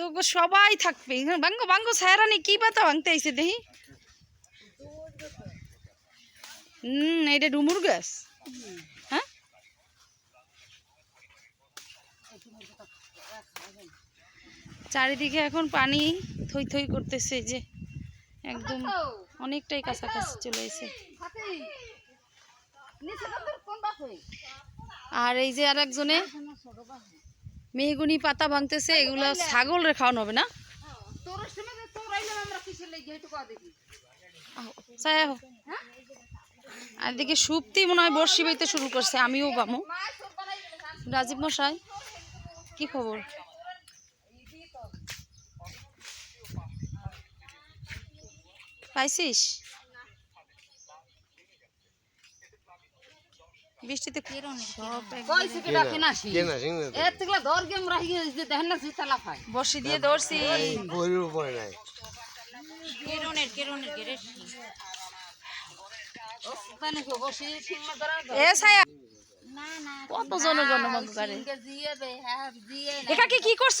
তো সবাই থাকবে। হ্যাঁ, বাঙ্গো বাঙ্গো সায়রানি কি পাতা ভাঙতে আইছে দেখি? হুম এটা ডুমুর গাছ? হ্যাঁ? চারিদিকে এখন পানি থই থই করতেছে যে। একদম অনেকটাই কাছাকাছি চলে এসে আর এই যে আর একজনে মেহগুনি পাতা ভাঙতেছে, এগুলো ছাগল রে খাওয়ানো হবে না? আর এদিকে সুপ্তি মনে হয় বর্ষি বাইতে শুরু করছে, আমিও বামু। রাজীব মশাই, কি খবর? পাইছিস? বৃষ্টিতে বর্ষি দিয়ে ধরছি ছায়া। কত জনগণ একাকে কি করছ।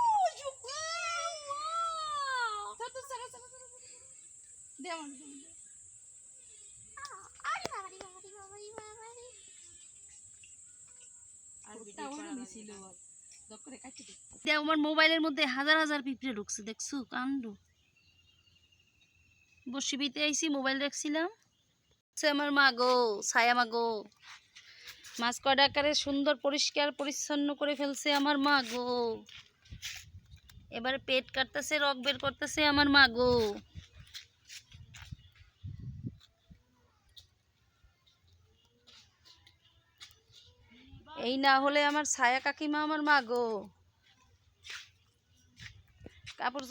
আমার মোবাইলের মধ্যে হাজার হাজার পিঁপড়ে ঢুকছে দেখছ? কাণ্ড। বসিবিতে আইছি মোবাইল রাখছিলাম। আমার মা গো ছায়া মা গো। মাছ কয়টা আকারে সুন্দর পরিষ্কার পরিচ্ছন্ন করে ফেলছে আমার মা গো। এবারে পেট কাটতেছে রক বের করতেছে আমার মা গো। এই না হলে আমার ছায়া কাকিমা আমার মাগো কাপড়